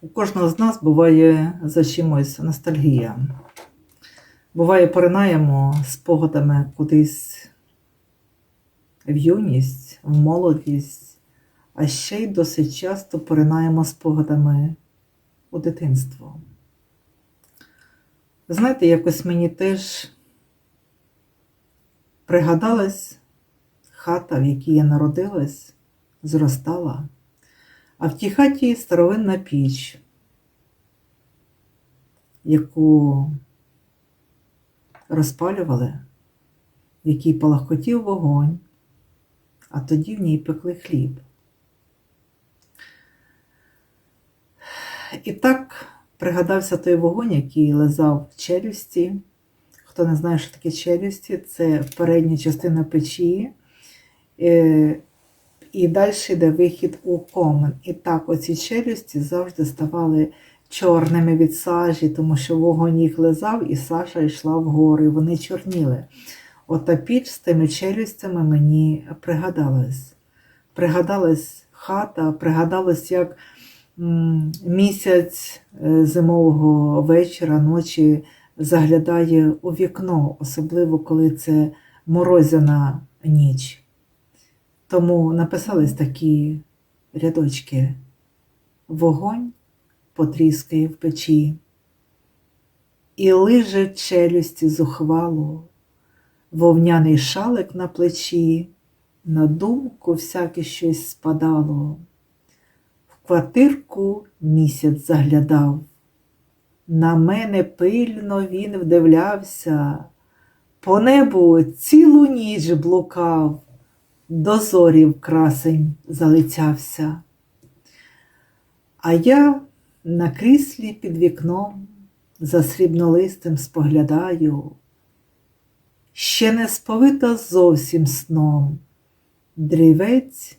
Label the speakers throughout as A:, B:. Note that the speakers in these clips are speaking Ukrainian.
A: У кожного з нас буває за чимось ностальгія. Буває, поринаємо спогадами кудись в юність, в молодість, а ще й досить часто поринаємо спогадами у дитинство. Знаєте, якось мені теж пригадалась хата, в якій я народилась, зростала, а в тій хаті старовинна піч, яку розпалювали, в якій палахкотів вогонь, а тоді в ній пекли хліб. І так пригадався той вогонь, який лизав в челюсті. Хто не знає, що таке челюсті, це передня частина печі. І далі йде вихід у комен. І так, оці челюсті завжди ставали чорними від сажі, тому що вогонь їх лизав, і сажа йшла вгору, і вони чорніли. Ота піч з тими челюстями мені пригадалась. Пригадалась хата, пригадалось, як місяць е, зимового вечора, ночі заглядає у вікно, особливо коли це морозяна ніч. Тому написались такі рядочки. Вогонь потріскає в печі, і лиже челюсті зухвало, вовняний шалик на плечі, на думку всяке щось спадало. В квартирку місяць заглядав. На мене пильно він вдивлявся, по небу цілу ніч блукав, до зорів красень залицявся. А я на кріслі під вікном за срібнолистим споглядаю, ще не сповита зовсім сном, дрівець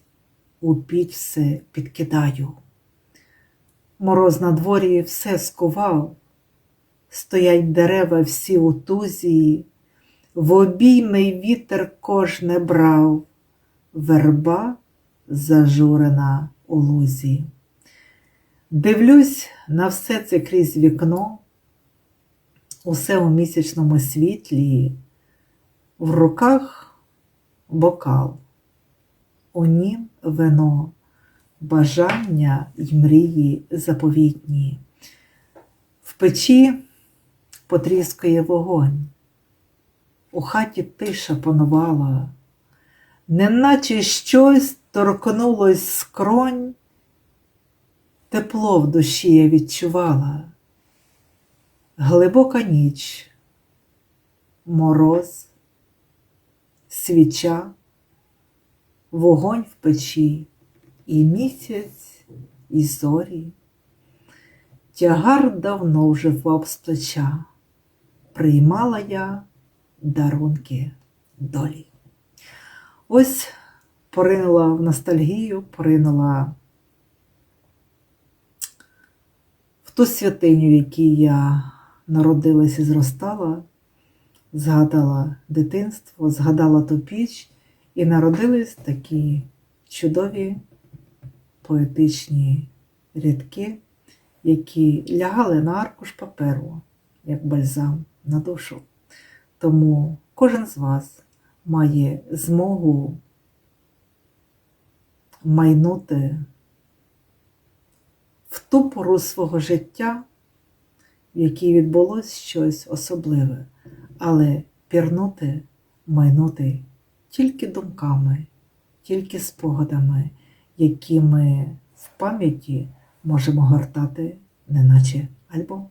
A: у піч все підкидаю. Мороз на дворі все скував, стоять дерева всі у тузі, в обійми вітер кожне брав, верба зажурена у лузі. Дивлюсь на все це крізь вікно, усе у місячному світлі, в руках бокал, у нім вино, бажання й мрії заповітні. В печі потріскує вогонь, у хаті тиша панувала, неначе щось торкнулось скронь. Тепло в душі я відчувала, глибока ніч, мороз, свіча, вогонь в печі, і місяць, і зорі. Тягар давно вже впав з плеча, приймала я дарунки долі. Ось поринула в ностальгію, поринула в ту святиню, в якій я народилась і зростала, згадала дитинство, згадала ту піч, і народились такі чудові поетичні рядки, які лягали на аркуш паперу, як бальзам на душу. Тому кожен з вас має змогу майнути в ту пору свого життя, в якій відбулось щось особливе, але пірнути, майнути тільки думками, тільки спогадами, які ми в пам'яті можемо гортати, неначе альбом.